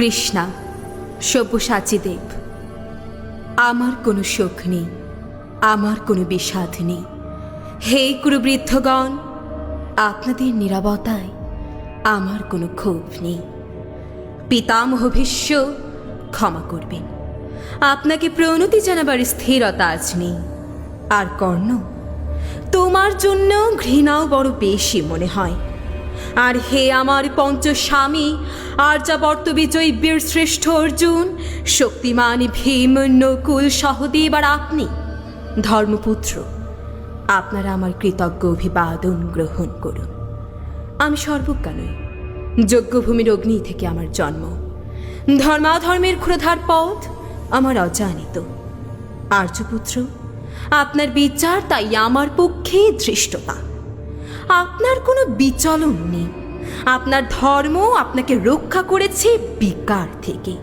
কৃষ্ণা সব্যসাচী দেব। আমার কোনো শোক নেই, আমার কোনো বিষাদ নেই। হে কুরুবৃদ্ধগণ, আপনাদের নিরাপত্তায় আমার কোনো ক্ষোভ নেই। পিতামহ ভীষ্ম, ক্ষমা করবেন। আপনাকে প্রণতি জানাবার স্থিরতা আজ নেই। আর কর্ণ, তোমার জন্য ঘৃণাও বড় বেশি মনে হয়। আর হে আমার পঞ্চস্বামী আর্যাবর্ত বিজয়ী বীর শ্রেষ্ঠ অর্জুন, শক্তিমান ভীম, নকুল সহদেব আর আপনি, ধর্মপুত্র, আপনারা আমার কৃতজ্ঞ অভিবাদন গ্রহণ করুন। আমি সর্বজ্ঞা নই যজ্ঞভূমির অগ্নি থেকে আমার জন্ম। ধর্মাধর্মের ক্ষুরধার পথ আমার অজানিত। আর্যপুত্র, আপনার বিচার তাই আমার পক্ষে ধৃষ্টতা আপনার কোনো বিচলন নেই। আপনার ধর্ম আপনাকে রক্ষা করেছে বিকার থেকে।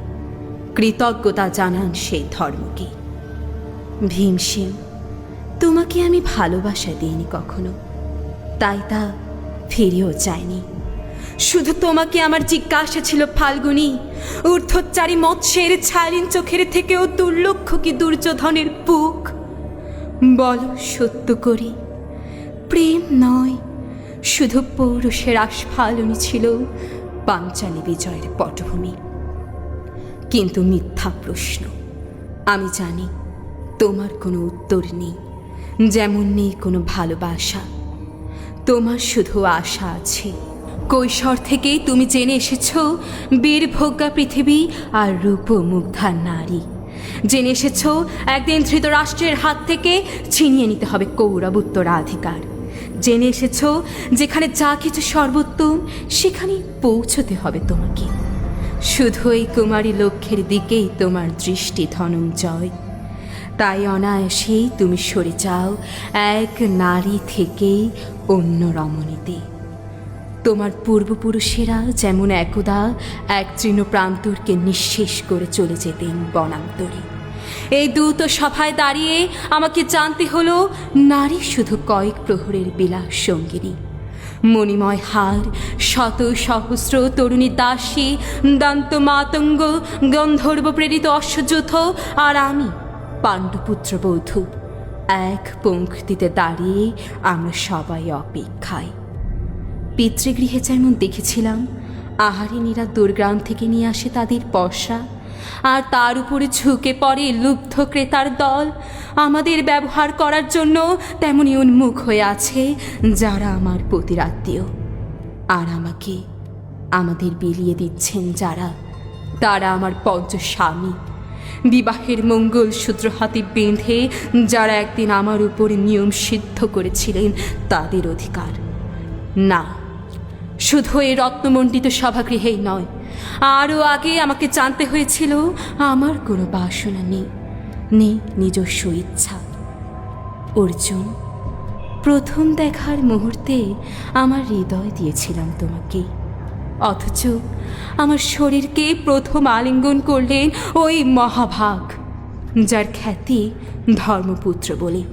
কৃতজ্ঞতা জানান সেই ধর্মকে। ভীমসেন, তোমাকে আমি ভালোবাসা দিইনি কখনো। তাই তা ফিরেও চাইনি। শুধু তোমাকে আমার জিজ্ঞাসা ছিল, ফাল্গুনি, ঊর্ধ্বচারী মৎস্যের ছায়ালীন চোখের থেকেও দুর্লক্ষ কি দুর্যোধনের বুক? বল সত্য করে, প্রেম নয় শুধু পৌরুষের আস্ফালনই ছিল পাঞ্চালী বিজয়ের পটভূমি। কিন্তু মিথ্যা প্রশ্ন। আমি জানি তোমার কোনো উত্তর নেই, যেমন নেই কোনো ভালোবাসা। তোমার শুধু আশা আছে। কৈশোর থেকেই তুমি জেনে এসেছ বীরভোগ্যা পৃথিবী আর রূপমুগ্ধা নারী। জেনে এসেছ, একদিন ধৃতরাষ্ট্রের হাত থেকে ছিনিয়ে নিতে হবে কৌরব উত্তরাধিকার। জেনে এসেছ যেখানে যা কিছু সর্বোত্তম, সেখানেই পৌঁছতে হবে তোমাকে। শুধু এই কুমারী লক্ষ্যের দিকেই তোমার দৃষ্টি ধনঞ্জয় তাই অনায়াসেই তুমি সরে যাও এক নারী থেকেই অন্য রমণীতে। তোমার পূর্বপুরুষেরা যেমন একদা এক তৃণ প্রান্তরকে নিঃশেষ করে চলে যেতেন বনান্তরে। এই দ্রুত সভায় দাঁড়িয়ে আমাকে জানতে হলো, নারী শুধু কয়েক প্রহরের বিলাস সঙ্গিনী। মণিময় হার, শত সহস্র তরুণী দাসী, দান্ত মাতঙ্গ, গন্ধর্ব প্রেরিত অশ্বযুথ আর আমি, পাণ্ডুপুত্র বধূ এক পঙ্ক্তিতে দাঁড়িয়ে আমরা সবাই অপেক্ষায়। পিতৃগৃহে যেমন দেখেছিলাম আহারিনীরা দূরগ্রাম থেকে নিয়ে আসে তাদের পশা আর তার উপরে ঝুঁকে পড়ে লুব্ধ ক্রেতার দল। আমাদের ব্যবহার করার জন্য তেমনই উন্মুখ হয়ে আছে যারা আমার প্রতিরাত্মীয় আর আমাকে আমাদের বিলিয়ে দিচ্ছেন যারা, তারা আমার পঞ্চস্বামী বিবাহের মঙ্গল সূত্র হাতে বেঁধে যারা একদিন আমার উপর নিয়ম সিদ্ধ করেছিলেন, তাদের অধিকার। না, শুধু এই রত্নমণ্ডিত সভাগৃহেই নয় আরও আগে আমাকে জানতে হয়েছিল, আমার কোনো বাসনা নেই নেই নিজস্ব ইচ্ছা। অর্জুন, প্রথম দেখার মুহূর্তে আমার হৃদয় দিয়েছিলাম তোমাকে। অথচ আমার শরীরকে প্রথম আলিঙ্গন করলেন ওই মহাভাগ, যার খ্যাতি ধর্মপুত্র বলে।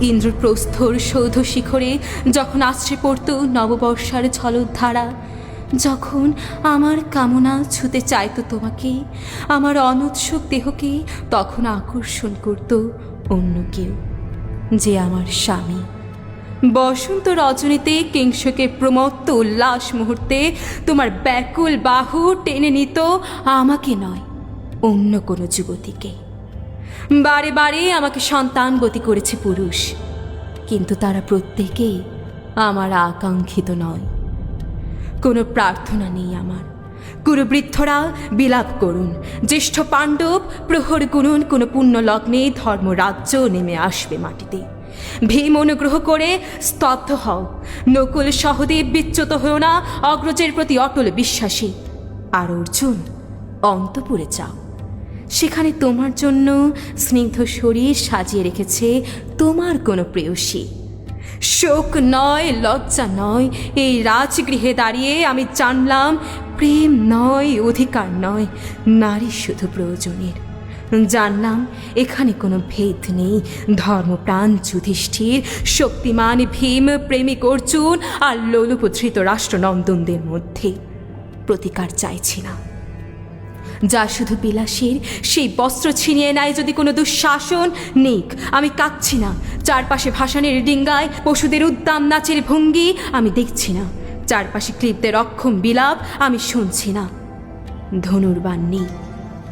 ইন্দ্রপ্রস্থর সৌধ শিখরে যখন আশ্রে পড়ত নববর্ষার ঝলধারা যখন আমার কামনা ছুতে চাইতো তোমাকে, আমার অনুৎসুক দেহকে তখন আকর্ষণ করত অন্য কেউ, যে আমার স্বামী। বসন্ত রজনীতে কিংসকে প্রমত্ত উল্লাস মুহূর্তে তোমার ব্যাকুল বাহু টেনে নিত আমাকে নয়, অন্য কোনো যুবতীকে। বারে বারে আমাকে সন্তানবতী করেছে পুরুষ, কিন্তু তারা প্রত্যেকেই আমার আকাঙ্ক্ষিত নয়। কোনো প্রার্থনা নেই আমার। কুরুবৃদ্ধরা বিলাপ করুন। জ্যেষ্ঠ পাণ্ডব প্রহর গুণন কোনো পুণ্য লগ্নে ধর্মরাজ্য নেমে আসবে মাটিতে। ভীম অনুগ্রহ করে স্তব্ধ হও। নকুল সহদেব বিচ্যুত হও না অগ্রজের প্রতি অটল বিশ্বাসী। আর অর্জুন, অন্তপুরে যাও। সেখানে তোমার জন্য স্নিগ্ধ শরীর সাজিয়ে রেখেছে তোমার কোনো প্রেয়সী। শোক নয়, লজ্জা নয়। এই রাজগৃহে দাঁড়িয়ে আমি জানলাম, প্রেম নয়, অধিকার নয়, নারী শুধু প্রয়োজনের। জানলাম, এখানে কোনো ভেদ নেই। ধর্মপ্রাণ যুধিষ্ঠির, শক্তিমান ভীম, প্রেমিক অর্জুন আর লোলুপধৃত রাষ্ট্রনন্দনদের মধ্যে। প্রতিকার চাইছি না যা শুধু বিলাসের, সেই বস্ত্র ছিনিয়ে নেয় যদি কোনো দুঃশাসন। নিক, আমি কাঁদছি না। চারপাশে ভাসানের ডিঙ্গায় পশুদের উদ্দাম নাচের ভঙ্গি আমি দেখছি না। চারপাশে ক্লিপদের অক্ষম বিলাপ আমি শুনছি না। ধনুর্বান নেই।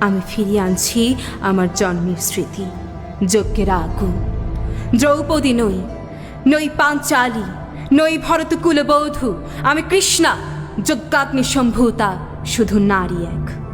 আমি ফিরিয়ে আনছি আমার জন্মের স্মৃতি। যজ্ঞের আগুন দ্রৌপদী নই। নই পাঞ্চালী। নই ভরতকুলবধূ। আমি কৃষ্ণা। যজ্ঞাগ্নি সম্ভূতা শুধু নারী এক।